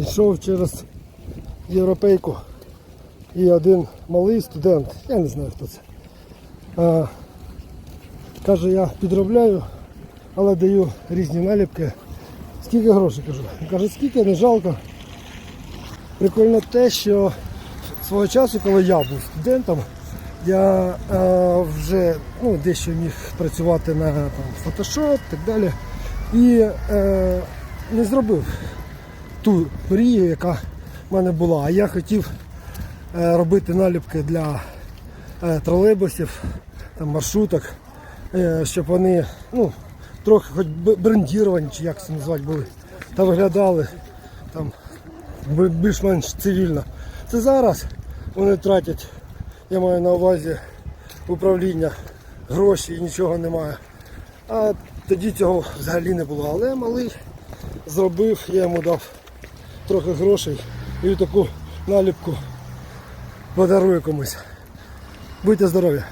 йшов через європейку і один малий студент, я не знаю хто це. А, каже, я підробляю, але даю різні наліпки. Скільки грошей кажу? Каже, скільки не жалко. Прикольно те, що свого часу, коли я був студентом, я е, вже ну, дещо міг працювати на там, Photoshop і так далі. І е, не зробив ту мрію, яка в мене була. А я хотів е, робити наліпки для е, тролейбусів, там, маршруток, е, щоб вони ну, трохи хоч брендіровані, чи як це назвати були, та виглядали там більш-менш цивільно. Це зараз вони тратять, я маю на увазі управління, гроші і нічого немає. А тоді цього взагалі не було. Але малий зробив, я йому дав трохи грошей і таку наліпку подарую комусь. Будьте здорові!